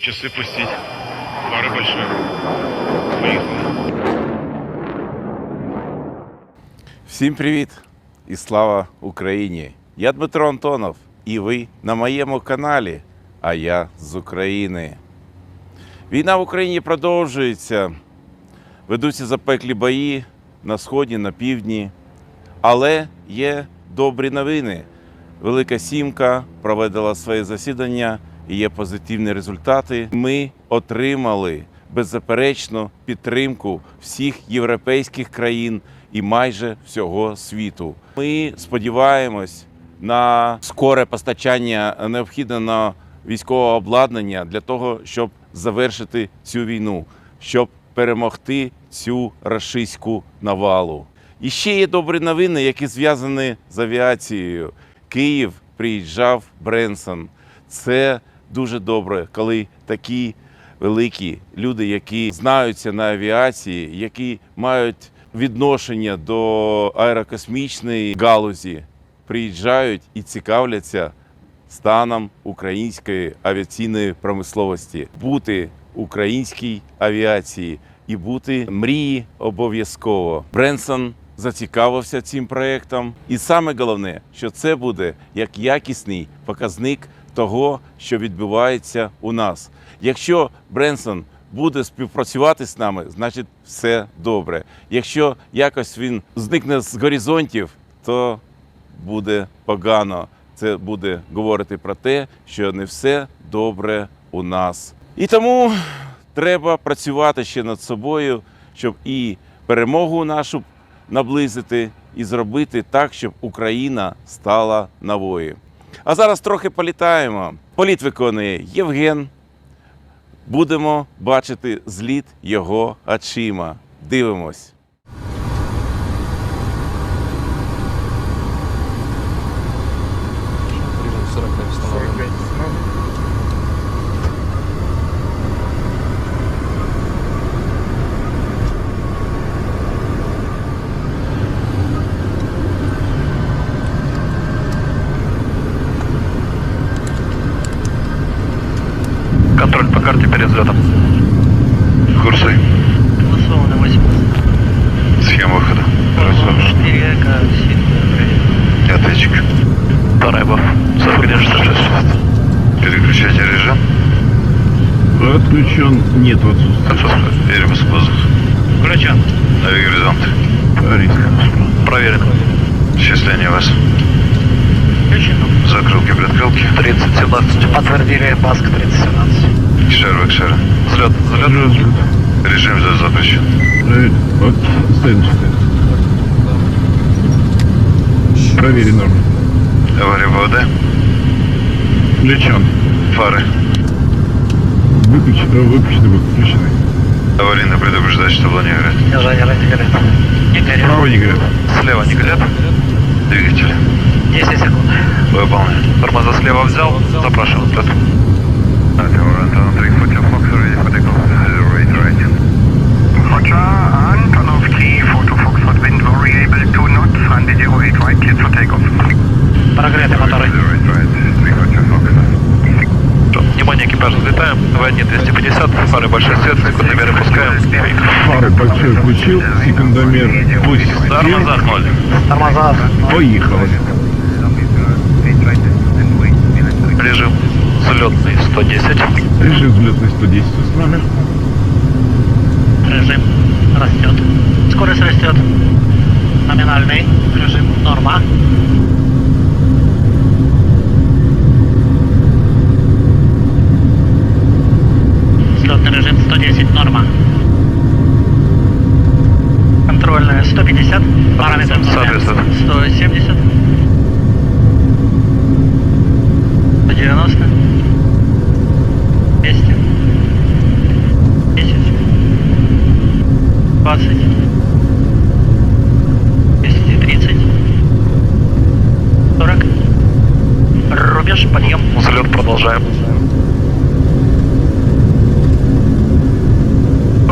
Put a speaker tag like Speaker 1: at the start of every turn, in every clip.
Speaker 1: Часы пустить. Пары большой. Поехали.
Speaker 2: Всім привіт і слава Україні! Я Дмитро Антонов, і ви на моєму каналі, а я з України. Війна в Україні продовжується. Ведуться запеклі бої на сході, на півдні. Але є добрі новини. Велика Сімка проведила своє засідання є позитивні результати. Ми отримали беззаперечну підтримку всіх європейських країн і майже всього світу. Ми сподіваємось на скоре постачання необхідного військового обладнання для того, щоб завершити цю війну, щоб перемогти цю рашистську навалу. І ще є добрі новини, які зв'язані з авіацією. Київ приїжджав Бренсон. Це дуже добре, коли такі великі люди, які знаються на авіації, які мають відношення до аерокосмічної галузі, приїжджають і цікавляться станом української авіаційної промисловості, бути українській авіації і бути мрії обов'язково. Бренсон зацікавився цим проєктом, і саме головне, що це буде як якісний показник того, що відбувається у нас. Якщо Бренсон буде співпрацювати з нами, значить все добре. Якщо якось він зникне з горизонтів, то буде погано. Це буде говорити про те, що не все добре у нас. І тому треба працювати ще над собою, щоб і перемогу нашу наблизити, і зробити так, щоб Україна стала новою. А зараз трохи політаємо. Політ виконує Євген. Будемо бачити зліт його очима. Дивимось.
Speaker 1: Отключен. Нет в отсутствии.
Speaker 3: Отсутствует. Еребус воздух.
Speaker 4: Включен.
Speaker 3: Навигоризонт.
Speaker 1: Риск.
Speaker 3: Проверен. Счисление вас.
Speaker 4: Включено.
Speaker 3: Закрылки, предкрылки. 30, 17.
Speaker 4: Подтвердили Баск 3017.
Speaker 3: Кшер, Векшер. Взлет. Взлет. Режим взлет запрещен.
Speaker 1: Вот стоим Проверен норм.
Speaker 3: Авария ВВД.
Speaker 1: Включен.
Speaker 3: Фары.
Speaker 1: Выключены, выключены, выключены.
Speaker 3: Аварийно предупреждать, что было не горит.
Speaker 4: Держание ради горит. Не горит.
Speaker 1: Право не горят.
Speaker 3: Слева не горят. Двигатель.
Speaker 4: 10 секунд.
Speaker 3: Выполнен. Тормоза слева взял. Запрашивал взлет.
Speaker 5: Roger, Antonov 3, Photo Foxtrot wind variable 2 knots, runway 08 right, clear for takeoff.
Speaker 4: Прогреты моторы.
Speaker 3: Внимание, экипаж, взлетаем. ВН 250, фары большой свет, секундомеры пускаем.
Speaker 1: Фары большой включил, секундомер пусть.
Speaker 3: Тормоза ноль.
Speaker 4: Тормоза.
Speaker 1: Поехали.
Speaker 3: Режим взлетный 110.
Speaker 1: Режим взлетный 110 установлен.
Speaker 4: Режим растет. Скорость растет. Номинальный режим норма. Взлетный режим 110 норма. Контрольная 150. Параметр
Speaker 3: Соответственно.
Speaker 4: 170. 190. 200. 10. 20. 230. 40. Рубеж, подъем.
Speaker 3: Взлет продолжаем.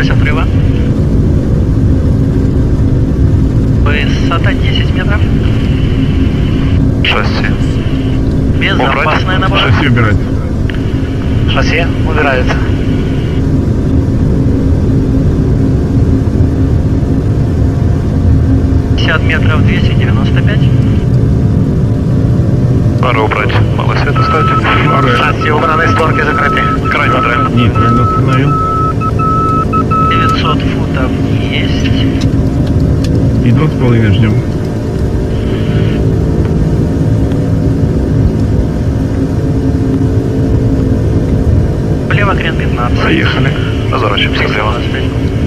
Speaker 4: Скорость отрыва. Высота 10 метров.
Speaker 3: Шасси.
Speaker 4: Безопасная на борт.
Speaker 1: Шасси убирать.
Speaker 6: Шоссе убирается. Метров 295.
Speaker 3: Фары убрать. Малый свет оставьте.
Speaker 6: Шасси убраны, створки закрыты.
Speaker 3: Крайне нейтрально.
Speaker 2: Нейтрально остановил.
Speaker 6: 900 футов есть.
Speaker 2: И два с половиной ждем.
Speaker 6: Влево крен 15.
Speaker 2: Поехали.
Speaker 3: Разворачиваемся влево.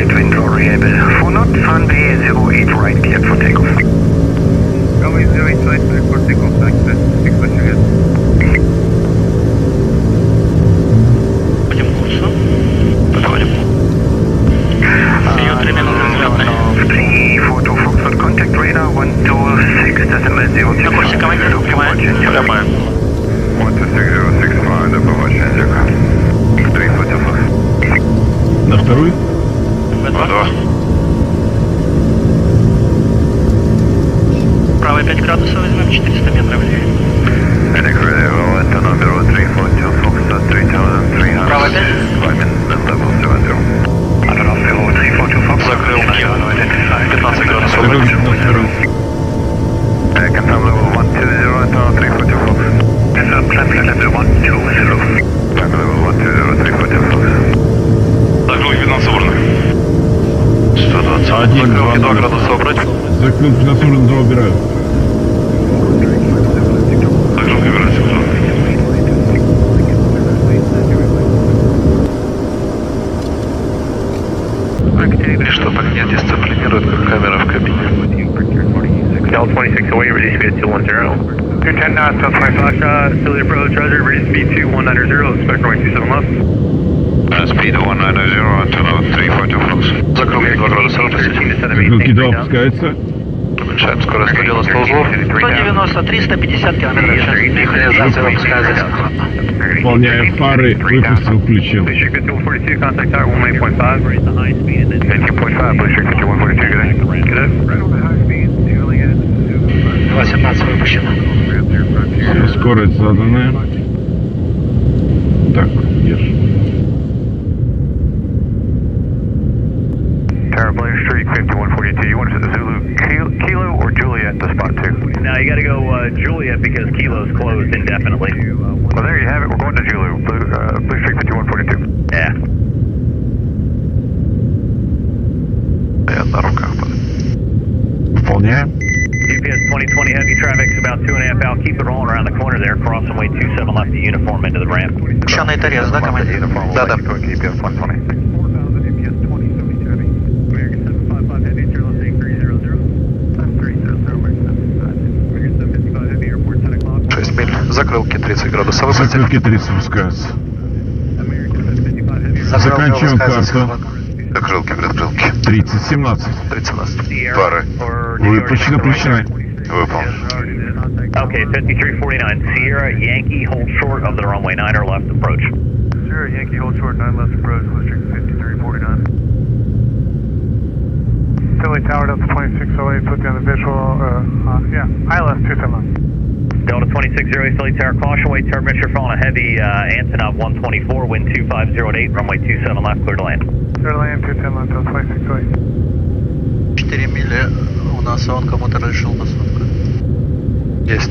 Speaker 5: 65 Juliet, wind variable. For not, runway 08 right, cleared for takeoff. Runway 08 right, cleared for takeoff, thanks, 65 Juliet.
Speaker 6: Будем курсу.
Speaker 3: Подходим.
Speaker 6: Сию три минуты взлетные.
Speaker 5: Three, four, two, Foxtrot, contact radar, one, two, six, decimal, zero,
Speaker 6: На курсе командир, прямая.
Speaker 3: Прямая.
Speaker 5: One, two, six, zero, six, five, до побачення, дякую. Three, four, two, four.
Speaker 2: На вторую?
Speaker 6: В2. Правый 5 градусов возьмем, 400 метров.
Speaker 5: At number 342, Foxtrot, 3300.
Speaker 6: Право опять?
Speaker 5: Climbing and level 70. Antonov 0342, Foxtrot.
Speaker 3: Закрыл кем. 15 градусов.
Speaker 5: Uh, confirm level 120, Antonov 342, Fox. Confirm climb level 120. Climb level 120,
Speaker 3: убрать.
Speaker 2: Закрыл 15 два убираю.
Speaker 5: Approach, roger, ready speed 2190, expect runway 27 left. Speed 190, Antonov 342 Fox.
Speaker 3: Закрылки 2 градуса выше.
Speaker 5: 13 to 7,
Speaker 2: Закрылки два
Speaker 5: maintain
Speaker 2: опускается.
Speaker 3: Уменьшаем скорость 190 узлов.
Speaker 6: 190, 350 километров. Механизация выпускается.
Speaker 2: Выполняю фары, выпустил, включил.
Speaker 5: Blue Streak 5142, contact tower 18.5. 18.5, Blue Streak 5142, good day. Good day.
Speaker 6: 217 выпущено.
Speaker 2: Все, скорость заданная. Так, держи.
Speaker 5: Tower Blue Streak 5142, you want to Zulu Kilo, Kilo or Juliet to spot two?
Speaker 7: No, you got to go uh, Juliet because Kilo's closed indefinitely.
Speaker 5: Well, there you have it. We're going to Zulu. Blue, uh, Blue Streak 5142.
Speaker 7: Yeah.
Speaker 3: Я на руках.
Speaker 2: Выполняем.
Speaker 7: GPS 2020 heavy traffic's about two and a half out. Keep it rolling around the corner there. Crossing way 27 left the uniform into the ramp.
Speaker 6: Ученый торец, да, командир?
Speaker 5: Да, да. GPS 120.
Speaker 3: Шесть миль. Закрылки 30 градусов выпустили.
Speaker 2: Закрылки 30 опускаются. Заканчиваем карту.
Speaker 3: Закрылки, предкрылки.
Speaker 2: 30, 17.
Speaker 3: 30 нас. Пары.
Speaker 2: Выпущено, включено.
Speaker 3: Выполнено.
Speaker 7: Okay, 5349. Sierra Yankee hold short of the runway 9 or left approach.
Speaker 5: Sure, Yankee hold short, 9 left approach, Blue Streak 5349. Philly Tower, Delta 2608, put down the visual, uh, uh, yeah, ILS 271.
Speaker 7: Delta 2608 Philly Tower, caution wait, turbine you're following a heavy uh, Antonov 124, wind 250 runway 27 left, clear to land.
Speaker 5: Clear to land, 210 left, Delta 2608.
Speaker 8: 4 мили у нас, а он кому-то разрешил посадку.
Speaker 5: Есть.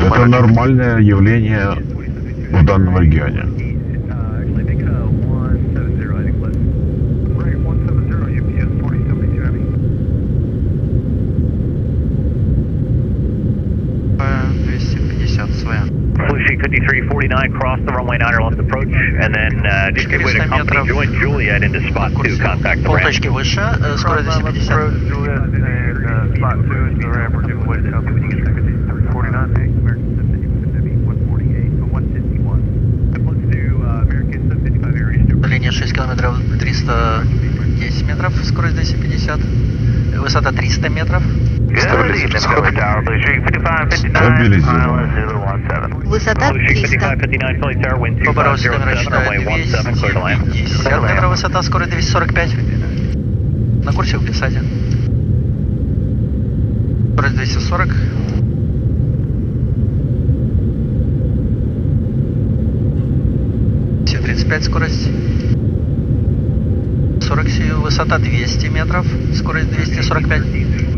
Speaker 1: Это нормальное явление в данном регионе.
Speaker 7: Sheik 5349, cross the runway 9 left approach, and then uh, just give way to
Speaker 6: 400
Speaker 7: company, join Juliet into spot 2, contact the ramp.
Speaker 6: Полточки выше, э, скорость 250. Длине 6 километров 310 метров, скорость 250. Высота 300 метров.
Speaker 9: Высота
Speaker 7: Blue Sheik
Speaker 9: 300.
Speaker 7: 5559, Philly Tower, wind
Speaker 6: Поборолся
Speaker 7: 2007,
Speaker 6: номер
Speaker 7: runway
Speaker 6: считаю
Speaker 7: 17, clear to land.
Speaker 6: 250 метров высота, скорость 245. На курсе в глиссаде. Скорость 240. Все 35 скорость. 40 сию, высота 200 метров, скорость 245.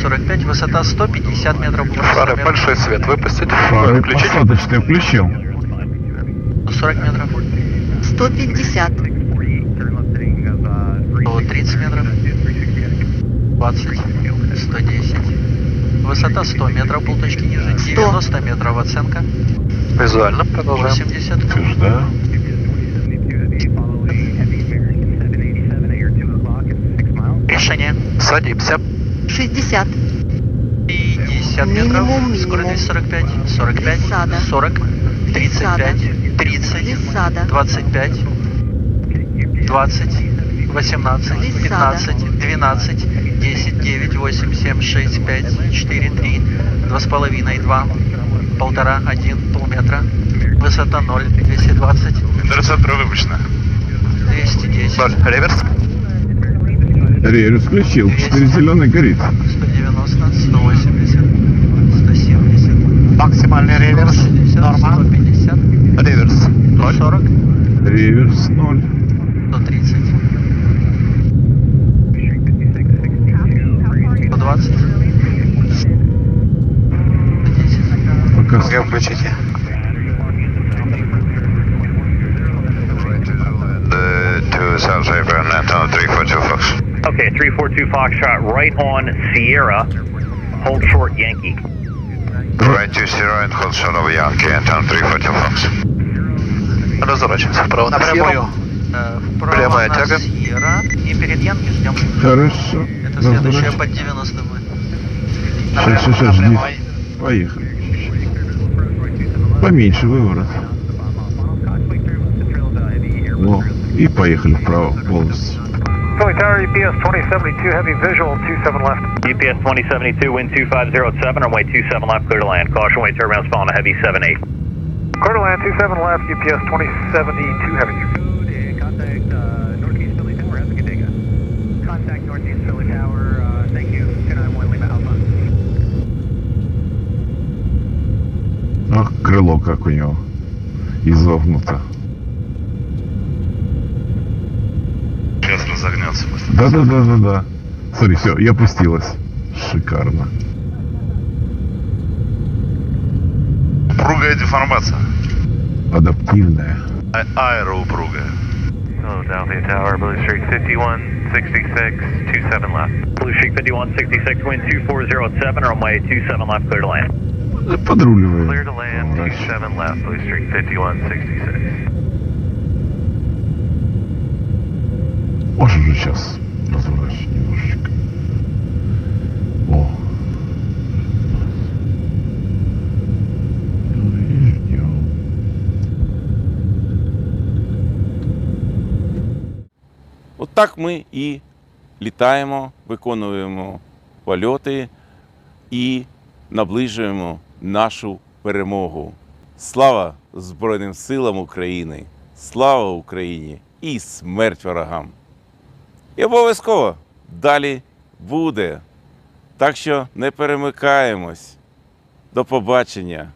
Speaker 6: 45, высота 150 метров.
Speaker 5: Фары,
Speaker 6: метров.
Speaker 5: большой свет выпустить.
Speaker 1: Фары,
Speaker 5: Включить.
Speaker 1: посадочный включил.
Speaker 6: 40 метров.
Speaker 9: 150.
Speaker 6: 30 метров. 20. 110. Высота 100 метров, полточки ниже. 90 метров оценка.
Speaker 5: Визуально продолжаем.
Speaker 6: 80.
Speaker 1: Ты ж, да?
Speaker 6: Решение.
Speaker 5: Садимся.
Speaker 9: 60.
Speaker 6: 50 метров.
Speaker 9: Минимум,
Speaker 6: Скорость
Speaker 9: минимум.
Speaker 6: 245. 45.
Speaker 9: Глиссада.
Speaker 6: 40. 35. 30.
Speaker 9: Глиссада.
Speaker 6: 25. 20. 18.
Speaker 9: Глиссада.
Speaker 6: 15. 12. 10. 9. 8. 7. 6. 5. 4. 3. 2,5. 2. Полтора. 1. Полметра. Высота 0. 220.
Speaker 5: Интерцентр выпущено.
Speaker 6: 210.
Speaker 5: Ноль. Реверс.
Speaker 1: Реверс включил. 4 зеленый горит.
Speaker 6: 190, 180, 170,
Speaker 5: Максимальный реверс.
Speaker 6: 160, 150,
Speaker 5: Реверс.
Speaker 6: 140,
Speaker 1: Реверс 0.
Speaker 6: 130, 120, 110,
Speaker 1: Пока
Speaker 5: включите.
Speaker 3: To South April, Anton 342 Fox.
Speaker 7: Okay, 342 Foxtrot, right on Sierra. Hold short Yankee.
Speaker 3: Right to zero and hold short of Yankee, Anton 342 Fox.
Speaker 5: Разворачиваемся вправо на. Сьерру.
Speaker 6: Э, Вправо
Speaker 5: Прямая
Speaker 6: на
Speaker 5: тяга.
Speaker 6: Сьерра и перед Янки ждем.
Speaker 1: Хорошо.
Speaker 6: Это следующая под 90 будет.
Speaker 1: Сейчас, сейчас, сейчас, жди. Поехали. Поменьше выворот. Во. И поехали вправо полностью.
Speaker 5: Philly Tower, EPS 2072, heavy visual, 27 left.
Speaker 7: UPS 2072, wind 2507, runway 27 left, clear to land. Caution wave turbulence following a heavy 78.
Speaker 5: Clear to land, 27 left, UPS 2072, heavy.
Speaker 7: Contact uh, Northeast Philly Tower, have a good day, guys. Contact Northeast Philly Tower, uh, thank you. 291 Lima Alpha.
Speaker 1: Ах, крыло как у него. Изогнуто.
Speaker 3: Сейчас разогнется.
Speaker 1: Да-да-да-да-да. Смотри, все, и опустилась. Шикарно.
Speaker 3: Упругая деформация.
Speaker 1: Адаптивная.
Speaker 3: А- Аэроупругая.
Speaker 5: Philadelphia Tower, Blue Streak 5166, 27 left.
Speaker 7: Blue Sheik 5166, wind 2407, runway 27 left, clear to land.
Speaker 1: Подруливаем.
Speaker 5: Clear to land,
Speaker 1: Поворачиваем.
Speaker 5: 27 left, Blue Streak 5166.
Speaker 1: Можешь же сейчас разворачивать немножечко. О. И ждем.
Speaker 2: От так ми і літаємо, виконуємо польоти і наближуємо нашу перемогу. Слава Збройним силам України! Слава Україні і смерть ворогам! І обов'язково далі буде. Так що не перемикаємось. До побачення!